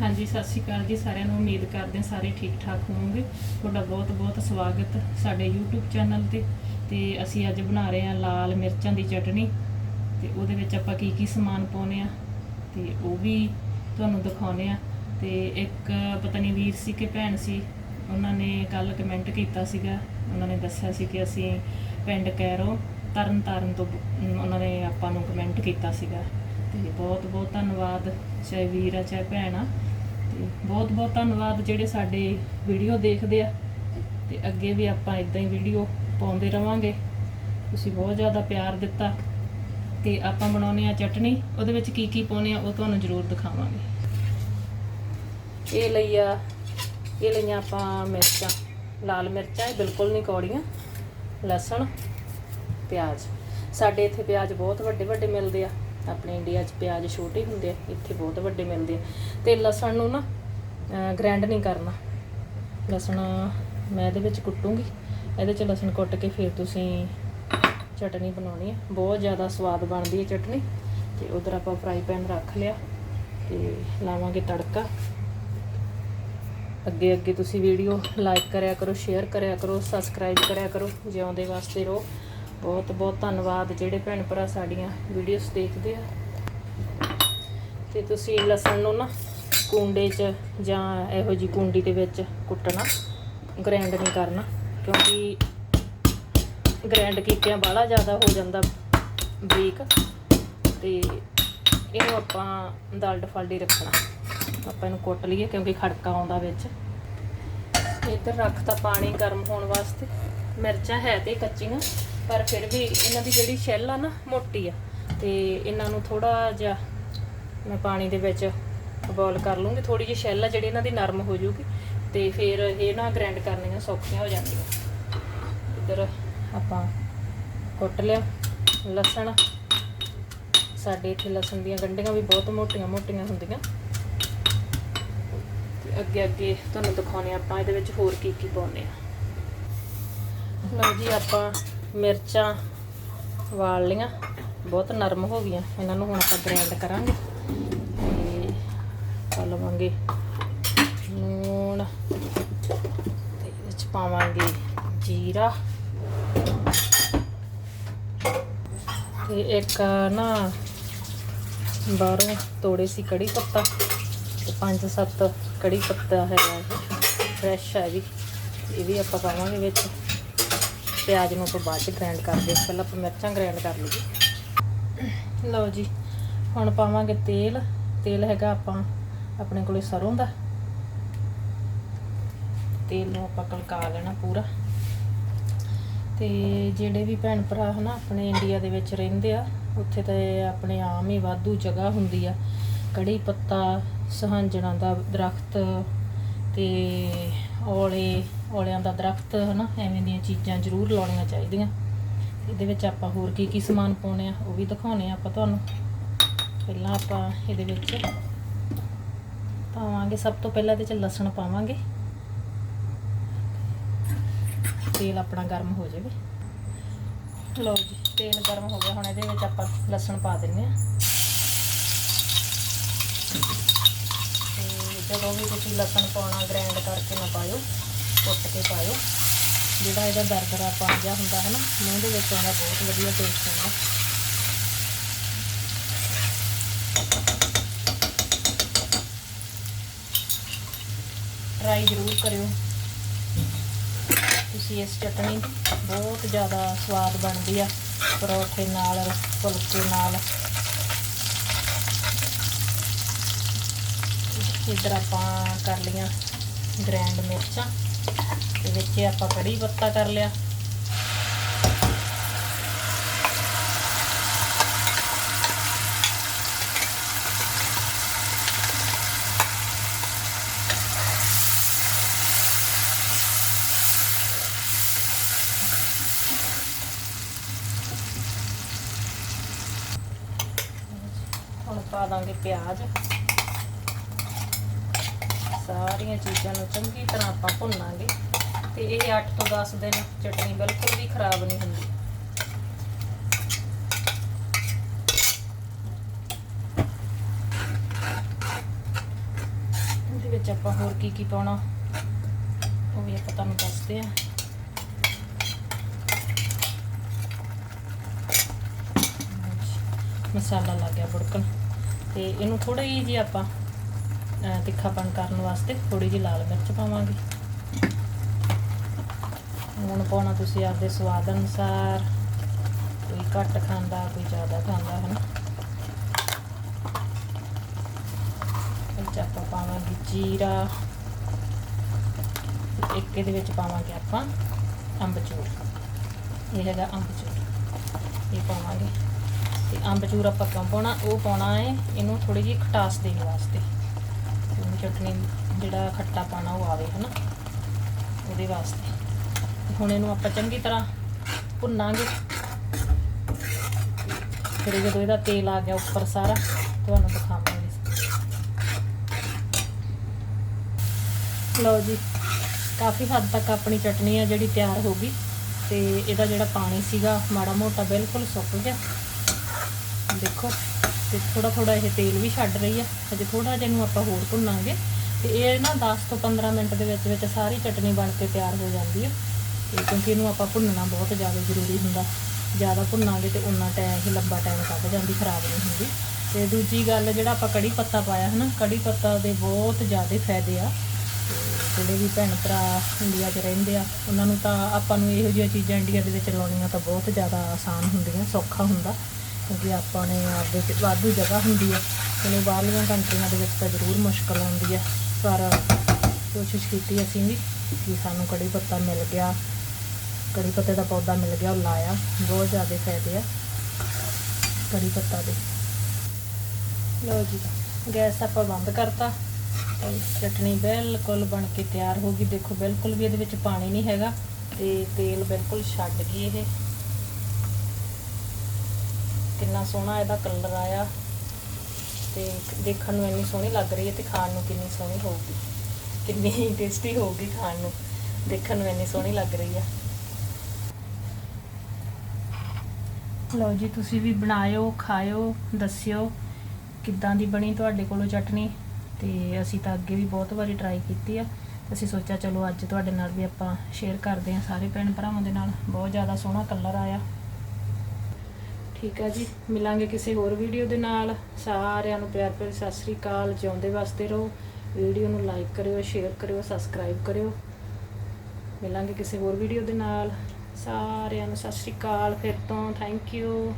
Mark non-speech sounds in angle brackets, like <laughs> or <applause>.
ਹਾਂਜੀ, ਸਤਿ ਸ਼੍ਰੀ ਅਕਾਲ ਜੀ ਸਾਰਿਆਂ ਨੂੰ। ਉਮੀਦ ਕਰਦੇ ਹਾਂ ਸਾਰੇ ਠੀਕ ਠਾਕ ਹੋਵੋਗੇ। ਤੁਹਾਡਾ ਬਹੁਤ ਬਹੁਤ ਸਵਾਗਤ ਸਾਡੇ YouTube ਚੈਨਲ ਤੇ। ਤੇ ਅਸੀਂ ਅੱਜ ਬਣਾ ਰਹੇ ਹਾਂ ਲਾਲ ਮਿਰਚਾਂ ਦੀ ਚਟਣੀ ਤੇ ਉਹਦੇ ਵਿੱਚ ਆਪਾਂ ਕੀ ਕੀ ਸਮਾਨ ਪਾਉਨੇ ਆ ਤੇ ਉਹ ਵੀ ਤੁਹਾਨੂੰ ਦਿਖਾਉਨੇ ਆ ਤੇ ਇੱਕ ਪਤਾ ਨਹੀਂ ਵੀਰ ਸੀ ਕਿ ਭੈਣ ਸੀ। ਉਹਨਾਂ ਨੇ ਕੱਲ ਕਮੈਂਟ ਕੀਤਾ ਸੀਗਾ। ਉਹਨਾਂ ਨੇ ਦੱਸਿਆ ਸੀ ਕਿ ਅਸੀਂ ਪਿੰਡ ਕੈਰੋ ਤਰਨ ਤਾਰਨ ਤੋਂ ਉਹਨਾਂ ਨੇ ਆਪਾਂ ਨੂੰ ਕਮੈਂਟ ਕੀਤਾ ਸੀਗਾ। ਤੇ ਬਹੁਤ ਬਹੁਤ ਧੰਨਵਾਦ, ਚਾਹੇ ਵੀਰ ਆ, ਚਾਹੇ ਭੈਣ ਆ। ਬਹੁਤ ਬਹੁਤ ਧੰਨਵਾਦ ਜਿਹੜੇ ਸਾਡੇ ਵੀਡੀਓ ਦੇਖਦੇ ਆ ਤੇ ਅੱਗੇ ਵੀ ਆਪਾਂ ਇਦਾਂ ਹੀ ਵੀਡੀਓ ਪਾਉਂਦੇ ਰਵਾਂਗੇ। ਤੁਸੀਂ ਬਹੁਤ ਜ਼ਿਆਦਾ ਪਿਆਰ ਦਿੱਤਾ ਤੇ ਆਪਾਂ ਬਣਾਉਨੇ ਆ ਚਟਨੀ, ਉਹਦੇ ਵਿੱਚ ਕੀ ਕੀ ਪਾਉਨੇ ਆ ਉਹ ਤੁਹਾਨੂੰ ਜ਼ਰੂਰ ਦਿਖਾਵਾਂਗੇ। ਇਹ ਲਈ ਆ, ਇਹ ਲਈਆਂ ਆਪਾਂ ਮਿਰਚਾਂ, ਲਾਲ ਮਿਰਚਾਂ, ਇਹ ਬਿਲਕੁਲ ਨਹੀਂ ਕੌੜੀਆਂ, ਲਸਣ, ਪਿਆਜ਼। ਸਾਡੇ ਇੱਥੇ ਪਿਆਜ਼ ਬਹੁਤ ਵੱਡੇ ਵੱਡੇ ਮਿਲਦੇ ਆ। ਆਪਣੇ ਇੰਡੀਆ 'ਚ ਪਿਆਜ਼ ਛੋਟੇ ਹੁੰਦੇ ਆ, ਇੱਥੇ ਬਹੁਤ ਵੱਡੇ ਮਿਲਦੇ ਆ। ਤੇ ਲਸਣ ਨੂੰ ਨਾ ਗ੍ਰਾਈਂਡ ਨਹੀਂ ਕਰਨਾ। ਲਸਣ ਮੈਂ ਇਹਦੇ ਵਿੱਚ ਕੁੱਟੂੰਗੀ। ਇਹਦੇ 'ਚ ਲਸਣ ਕੁੱਟ ਕੇ ਫਿਰ ਤੁਸੀਂ ਚਟਨੀ ਬਣਾਉਣੀ ਹੈ ਬਹੁਤ ਜ਼ਿਆਦਾ ਸਵਾਦ ਬਣਦੀ ਹੈ ਚਟਨੀ। ਤੇ ਉਧਰ ਆਪਾਂ ਫਰਾਈ ਪੈਨ ਰੱਖ ਲਿਆ ਤੇ ਲਾਵਾਂਗੇ ਤੜਕਾ। ਅੱਗੇ ਅੱਗੇ ਤੁਸੀਂ ਵੀਡੀਓ ਲਾਈਕ ਕਰਿਆ ਕਰੋ ਸ਼ੇਅਰ ਕਰਿਆ ਕਰੋ ਸਬਸਕ੍ਰਾਈਬ ਕਰਿਆ ਕਰੋ। ਜਿਉਂਦੇ ਵਾਸਤੇ ਰਹੋ। ਬਹੁਤ ਬਹੁਤ ਧੰਨਵਾਦ ਜਿਹੜੇ ਭੈਣ ਭਰਾ ਸਾਡੀਆਂ ਵੀਡੀਓਜ਼ ਦੇਖਦੇ ਆ। ਤੇ ਤੁਸੀਂ ਲਸਣ ਨੂੰ ਨਾ ਕੁੰਡੇ 'ਚ ਜਾਂ ਇਹੋ ਜੀ ਕੁੰਡੀ ਦੇ ਵਿੱਚ ਕੁੱਟਣਾ ਗ੍ਰਾਈਂਡ ਨਹੀਂ ਕਰਨਾ, ਕਿਉਂਕਿ ਗ੍ਰਾਈਂਡ ਕੀਤਿਆਂ ਬਾਹਲਾ ਜ਼ਿਆਦਾ ਹੋ ਜਾਂਦਾ ਬਰੀਕ ਤੇ ਇਹਨੂੰ ਆਪਾਂ ਦਲ ਡਫਾਲਡੀ ਰੱਖਣਾ। ਆਪਾਂ ਇਹਨੂੰ ਕੁੱਟ ਲਈਏ ਕਿਉਂਕਿ ਖੜਕਾ ਆਉਂਦਾ ਵਿੱਚ। ਇੱਧਰ ਰੱਖਤਾ ਪਾਣੀ ਗਰਮ ਹੋਣ ਵਾਸਤੇ। ਮਿਰਚਾਂ ਹੈ ਤੇ ਕੱਚੀਆਂ। ਪਰ ਫਿਰ ਵੀ ਇਹਨਾਂ ਦੀ ਜਿਹੜੀ ਛਿੱਲ ਆ ਨਾ ਮੋਟੀ ਆ, ਤੇ ਇਹਨਾਂ ਨੂੰ ਥੋੜਾ ਜਿਹਾ ਮੈਂ ਪਾਣੀ ਦੇ ਵਿੱਚ ਬੋਇਲ ਕਰ ਲੂੰਗੀ ਥੋੜੀ ਜਿਹੀ ਛਿੱਲ ਆ ਜਿਹੜੀ ਇਹਨਾਂ ਦੀ ਨਰਮ ਹੋ ਜਾਊਗੀ, ਤੇ ਫਿਰ ਇਹ ਨਾ ਗ੍ਰਾਈਂਡ ਕਰਨੀਆਂ ਸੌਖੀਆਂ ਹੋ ਜਾਂਦੀਆਂ। ਇੱਧਰ ਆਪਾਂ ਕੁੱਟ ਲਿਆ ਲਸਣ। ਸਾਡੇ ਇੱਥੇ ਲਸਣ ਦੀਆਂ ਗੰਢੀਆਂ ਵੀ ਬਹੁਤ ਮੋਟੀਆਂ ਮੋਟੀਆਂ ਹੁੰਦੀਆਂ। ਅੱਗੇ ਅੱਗੇ ਤੁਹਾਨੂੰ ਦਿਖਾਉਣੇ ਆਪਾਂ ਇਹਦੇ ਵਿੱਚ ਹੋਰ ਕੀ ਕੀ ਪਾਉਨੇ ਆ ਲਓ ਜੀ ਆਪਾਂ ਮਿਰਚਾਂ ਵਾਲ ਲੀਆਂ। ਬਹੁਤ ਨਰਮ ਹੋ ਗਈਆਂ। ਇਹਨਾਂ ਨੂੰ ਹੁਣ ਆਪਾਂ ਗ੍ਰਾਈਂਡ ਕਰਾਂਗੇ। ਤੇ ਪਾ ਲਵਾਂਗੇ ਨੂਣ ਤੇ ਇਹਦੇ ਵਿੱਚ ਪਾਵਾਂਗੇ ਜੀਰਾ। ਤੇ ਇੱਕ ਨਾ ਬਾਹਰੋਂ ਤੋੜੇ ਸੀ ਕੜੀ ਪੱਤਾ। ਤੇ ਪੰਜ ਸੱਤ ਕੜੀ ਪੱਤਾ ਹੈਗਾ। ਇਹ ਫਰੈਸ਼ ਹੈ ਵੀ। ਇਹ ਵੀ ਆਪਾਂ ਪਾਵਾਂਗੇ ਵਿੱਚ। ਪਿਆਜ਼ ਨੂੰ ਆਪਾਂ ਬਾਅਦ ਚ ਗ੍ਰਾਈਂਡ ਕਰਦੇ ਹਾਂ। ਪਹਿਲਾਂ ਆਪਾਂ ਮਿਰਚਾਂ ਗ੍ਰਾਈਂਡ ਕਰ ਲਈਏ। ਲਓ ਜੀ, ਹੁਣ ਪਾਵਾਂਗੇ ਤੇਲ। ਤੇਲ ਹੈਗਾ ਆਪਾਂ ਆਪਣੇ ਕੋਲੇ ਸਰੋਂ ਦਾ। ਤੇਲ ਨੂੰ ਆਪਾਂ ਕਲਕਾ ਲੈਣਾ ਪੂਰਾ। ਤੇ ਜਿਹੜੇ ਵੀ ਭੈਣ ਭਰਾ ਹਨਾ ਆਪਣੇ ਇੰਡੀਆ ਦੇ ਵਿੱਚ ਰਹਿੰਦੇ ਆ, ਉੱਥੇ ਤਾਂ ਆਪਣੇ ਆਮ ਹੀ ਵਾਧੂ ਜਗ੍ਹਾ ਹੁੰਦੀ ਆ। ਕੜੀ ਪੱਤਾ, ਸਹੰਜਣਾ ਦਾ ਦਰਖਤ ਤੇ ਔਲੇ, ਔਲਿਆਂ ਦਾ ਦਰਖਤ, ਹਨਾ, ਐਵੇਂ ਦੀਆਂ ਚੀਜ਼ਾਂ ਜ਼ਰੂਰ ਲਾਉਣੀਆਂ ਚਾਹੀਦੀਆਂ। ਇਹਦੇ ਵਿੱਚ ਆਪਾਂ ਹੋਰ ਕੀ ਕੀ ਸਮਾਨ ਪਾਉਣੇ ਆ, ਉਹ ਵੀ ਦਿਖਾਉਣੇ ਆ ਆਪਾਂ ਤੁਹਾਨੂੰ। ਪਹਿਲਾਂ ਆਪਾਂ ਇਹਦੇ ਵਿੱਚ ਪਾਵਾਂਗੇ, ਸਭ ਤੋਂ ਪਹਿਲਾਂ ਇਹਦੇ ਚ ਲਸਣ ਪਾਵਾਂਗੇ। ਤੇਲ ਆਪਣਾ ਗਰਮ ਹੋ ਜਾਵੇ। ਲਓ ਜੀ, ਤੇਲ ਗਰਮ ਹੋ ਗਿਆ, ਹੁਣ ਇਹਦੇ ਵਿੱਚ ਆਪਾਂ ਲਸਣ ਪਾ ਦਿੰਨੇ ਆ ਤੇ ਜਦੋਂ ਵੀ ਤੁਸੀਂ ਲਸਣ ਪਾਉਣਾ ਗ੍ਰਾਈਂਡ ਕਰਕੇ ਨਾ ਪਾਇਓ, ਕੁੱਟ ਕੇ ਪਾਇਓ। ਜਿਹੜਾ ਇਹਦਾ ਦਰਦਰਾ ਪਾ ਜਿਹਾ ਹੁੰਦਾ ਹੈ ਨਾ, ਮੂੰਹ ਦੇ ਵਿੱਚ ਆਉਂਦਾ ਬਹੁਤ ਵਧੀਆ ਟੇਸਟ ਹੁੰਦਾ। ਟਰਾਈ ਜ਼ਰੂਰ ਕਰਿਓ। ਤੁਸੀਂ ਇਸ ਚਟਨੀ ਬਹੁਤ ਜ਼ਿਆਦਾ ਸਵਾਦ ਬਣਦੀ ਆ, ਪਰੌਠੇ ਨਾਲ, ਫੁਲਕੇ ਨਾਲ। ਇੱਧਰ ਆਪਾਂ ਕਰ ਲੀਆਂ ਗ੍ਰੈਂਡ ਮਿਰਚਾਂ, ਤੇ ਵਿੱਚ ਹੀ ਆਪਾਂ ਕੜੀ ਪੱਤਾ ਕਰ ਲਿਆ। ਹੁਣ ਪਾ ਦਾਂਗੇ ਪਿਆਜ਼। ਸਾਰੀਆਂ ਚੀਜ਼ਾਂ ਨੂੰ ਚੰਗੀ ਤਰ੍ਹਾਂ ਆਪਾਂ ਭੁੰਨਾਂਗੇ ਤੇ ਇਹ 8 ਤੋਂ 10 ਦਿਨ ਚਟਨੀ ਬਿਲਕੁਲ ਵੀ ਖਰਾਬ ਨਹੀਂ ਹੁੰਦੀ। ਵਿੱਚ ਆਪਾਂ ਹੋਰ ਕੀ ਕੀ ਪਾਉਣਾ, ਉਹ ਵੀ ਆਪਾਂ ਤੁਹਾਨੂੰ ਦੱਸਦੇ ਆ ਮਸਾਲਾ ਲੱਗ ਗਿਆ ਬੁੜਕਣ, ਤੇ ਇਹਨੂੰ ਥੋੜੀ ਜਿਹੀ ਆਪਾਂ ਅਹ, ਤਿੱਖਾਪਣ ਕਰਨ ਵਾਸਤੇ ਥੋੜੀ ਜਿਹੀ ਲਾਲ ਮਿਰਚ ਪਾਵਾਂਗੇ। ਹੁਣ ਪਾਉਣਾ ਤੁਸੀਂ ਆਪਦੇ ਸਵਾਦ ਅਨੁਸਾਰ ਕੋਈ ਘੱਟ ਖਾਂਦਾ ਕੋਈ ਜ਼ਿਆਦਾ ਖਾਂਦਾ ਹੈ ਨਾ ਆਪਾਂ ਪਾਵਾਂਗੇ ਜੀਰਾ। ਇੱਕ ਇਹਦੇ ਵਿੱਚ ਪਾਵਾਂਗੇ ਆਪਾਂ ਅੰਬਚੂਰ। ਇਹ ਹੈਗਾ ਅੰਬਚੂਰ। ਇਹ ਪਾਵਾਂਗੇ। ਤੇ ਅੰਬਚੂਰ ਆਪਾਂ ਕਿਉਂ ਪਾਉਣਾ? ਉਹ ਪਾਉਣਾ ਹੈ ਇਹਨੂੰ ਥੋੜੀ ਜਿਹੀ ਖਟਾਸ ਦੇਣ ਵਾਸਤੇ। ਚਟਨੀ ਜਿਹੜਾ ਖੱਟਾ ਪਾਣਾ ਉਹ ਆਵੇ, ਹਨਾ? ਉਹਦੇ ਵਾਸਤੇ। ਹੁਣ ਇਹਨੂੰ ਆਪਾਂ ਚੰਗੀ ਤਰ੍ਹਾਂ ਭੁੰਨਾਂਗੇ। ਫਿਰ ਜਦੋਂ ਇਹਦਾ ਤੇਲ ਆ ਗਿਆ ਉੱਪਰ ਸਾਰਾ, ਤੁਹਾਨੂੰ ਦਿਖਾਵਾਂਗੇ। ਲਓ ਜੀ, ਕਾਫੀ ਹੱਦ ਤੱਕ ਆਪਣੀ ਚਟਨੀ ਆ ਜਿਹੜੀ ਤਿਆਰ ਹੋ ਗਈ। ਤੇ ਇਹਦਾ ਜਿਹੜਾ ਪਾਣੀ ਸੀਗਾ, ਮਾੜਾ ਮੋਟਾ ਬਿਲਕੁਲ ਸੁੱਕ ਗਿਆ। ਦੇਖੋ, ਤੇ ਥੋੜਾ ਥੋੜਾ ਇਹ ਤੇਲ ਵੀ ਛੱਡ ਰਹੀ ਆ। ਅਜੇ ਥੋੜਾ ਜਿਹਾ ਇਹਨੂੰ ਆਪਾਂ ਹੋਰ ਭੁੰਨਾਂਗੇ। ਤੇ ਇਹ ਨਾ 10 ਤੋਂ 15 ਮਿੰਟ ਦੇ ਵਿੱਚ ਵਿੱਚ ਸਾਰੀ ਚਟਨੀ ਬਣ ਕੇ ਤਿਆਰ ਹੋ ਜਾਂਦੀ ਆ। ਤੇ ਕਿਉਂਕਿ ਇਹਨੂੰ ਆਪਾਂ ਭੁੰਨਣਾ ਬਹੁਤ ਜ਼ਿਆਦਾ ਜ਼ਰੂਰੀ ਹੁੰਦਾ। ਜ਼ਿਆਦਾ ਭੁੰਨਾਂਗੇ ਤੇ ਉਨਾ ਟਾਈਮ ਹੀ ਲੰਬਾ ਟਾਈਮ ਕੱਢ ਜਾਂਦੀ, ਖਰਾਬ ਨਹੀਂ ਹੁੰਦੀ। ਤੇ ਦੂਜੀ ਗੱਲ ਜਿਹੜਾ ਆਪਾਂ ਕੜੀ ਪੱਤਾ ਪਾਇਆ ਹੈ ਨਾ ਕੜੀ ਪੱਤਾ ਦੇ ਬਹੁਤ ਜ਼ਿਆਦਾ ਫਾਇਦੇ ਆ। ਤੇ ਜਿਹੜੇ ਵੀ ਭੈਣ ਭਰਾ ਇੰਡੀਆ 'ਚ ਰਹਿੰਦੇ ਆ, ਉਹਨਾਂ ਨੂੰ ਤਾਂ ਆਪਾਂ ਨੂੰ ਇਹੋ ਜਿਹੀਆਂ ਚੀਜ਼ਾਂ ਇੰਡੀਆ ਦੇ ਵਿੱਚ ਲਾਉਣੀਆਂ ਤਾਂ ਬਹੁਤ ਜ਼ਿਆਦਾ ਆਸਾਨ ਹੁੰਦੀਆਂ, ਸੌਖਾ ਹੁੰਦਾ। ਕਿਉਂਕਿ ਆਪਾਂ ਨੇ ਆਪਦੇ ਤੇ ਵਾਧੂ ਜਗ੍ਹਾ ਹੁੰਦੀ ਹੈ ਚਲੋ ਬਾਹਰਲੀਆਂ ਕੰਟਰੀਆਂ ਦੇ ਵਿੱਚ ਤਾਂ ਜ਼ਰੂਰ ਮੁਸ਼ਕਲ ਆਉਂਦੀ ਹੈ ਪਰ ਕੋਸ਼ਿਸ਼ ਕੀਤੀ ਅਸੀਂ ਵੀ ਕਿ ਸਾਨੂੰ ਕੜੀ ਪੱਤਾ ਮਿਲ ਗਿਆ। ਕੜੀ ਪੱਤੇ ਦਾ ਪੌਦਾ ਮਿਲ ਗਿਆ, ਉਹ ਲਾਇਆ। ਬਹੁਤ ਜ਼ਿਆਦਾ ਫਾਇਦੇ ਆ ਕੜੀ ਪੱਤਾ ਦੇ। ਲਓ ਜੀ, ਗੈਸ ਆਪਾਂ ਬੰਦ ਕਰਤਾ। ਚਟਣੀ ਬਿਲਕੁਲ ਬਣ ਕੇ ਤਿਆਰ ਹੋ ਗਈ। ਦੇਖੋ, ਬਿਲਕੁਲ ਵੀ ਇਹਦੇ ਵਿੱਚ ਪਾਣੀ ਨਹੀਂ ਹੈਗਾ ਤੇ ਤੇਲ ਬਿਲਕੁਲ ਛੱਡ ਗਈ ਇਹ। ਕਿੰਨਾ ਸੋਹਣਾ ਇਹਦਾ ਕਲਰ ਆਇਆ ਤੇ ਦੇਖਣ ਨੂੰ ਇੰਨੀ ਸੋਹਣੀ ਲੱਗ ਰਹੀ ਹੈ ਤੇ ਖਾਣ ਨੂੰ ਕਿੰਨੀ ਸੋਹਣੀ ਹੋਊਗੀ। ਕਿੰਨੀ <laughs> ਟੇਸਟੀ ਹੋਊਗੀ ਖਾਣ ਨੂੰ। ਦੇਖਣ ਨੂੰ ਇੰਨੀ ਸੋਹਣੀ ਲੱਗ ਰਹੀ ਆ ਲਓ ਜੀ, ਤੁਸੀਂ ਵੀ ਬਣਾਇਓ, ਖਾਇਓ, ਦੱਸਿਓ ਕਿੱਦਾਂ ਦੀ ਬਣੀ ਤੁਹਾਡੇ ਕੋਲੋਂ ਚਟਨੀ ਤੇ ਅਸੀਂ ਤਾਂ ਅੱਗੇ ਵੀ ਬਹੁਤ ਵਾਰੀ ਟਰਾਈ ਕੀਤੀ ਆ। ਅਸੀਂ ਸੋਚਿਆ ਚਲੋ ਅੱਜ ਤੁਹਾਡੇ ਨਾਲ ਵੀ ਆਪਾਂ ਸ਼ੇਅਰ ਕਰਦੇ ਹਾਂ ਸਾਰੇ ਭੈਣ ਭਰਾਵਾਂ ਦੇ ਨਾਲ। ਬਹੁਤ ਜ਼ਿਆਦਾ ਸੋਹਣਾ ਕਲਰ ਆਇਆ। ਠੀਕ ਆ ਜੀ। ਮਿਲਾਂਗੇ ਕਿਸੇ ਹੋਰ ਵੀਡੀਓ ਦੇ ਨਾਲ। ਸਾਰਿਆਂ ਨੂੰ ਪਿਆਰ ਭਰੀ ਸਤਿ ਸ੍ਰੀ ਅਕਾਲ। ਜਿਉਂਦੇ ਵਾਸਤੇ ਰਹੋ। ਵੀਡੀਓ ਨੂੰ ਲਾਈਕ ਕਰਿਓ, ਸ਼ੇਅਰ ਕਰਿਓ, ਸਬਸਕ੍ਰਾਈਬ ਕਰਿਓ। ਮਿਲਾਂਗੇ ਕਿਸੇ ਹੋਰ ਵੀਡੀਓ ਦੇ ਨਾਲ। ਸਾਰਿਆਂ ਨੂੰ ਸਤਿ ਸ੍ਰੀ ਅਕਾਲ। ਫਿਰ ਤੋਂ ਥੈਂਕ ਯੂ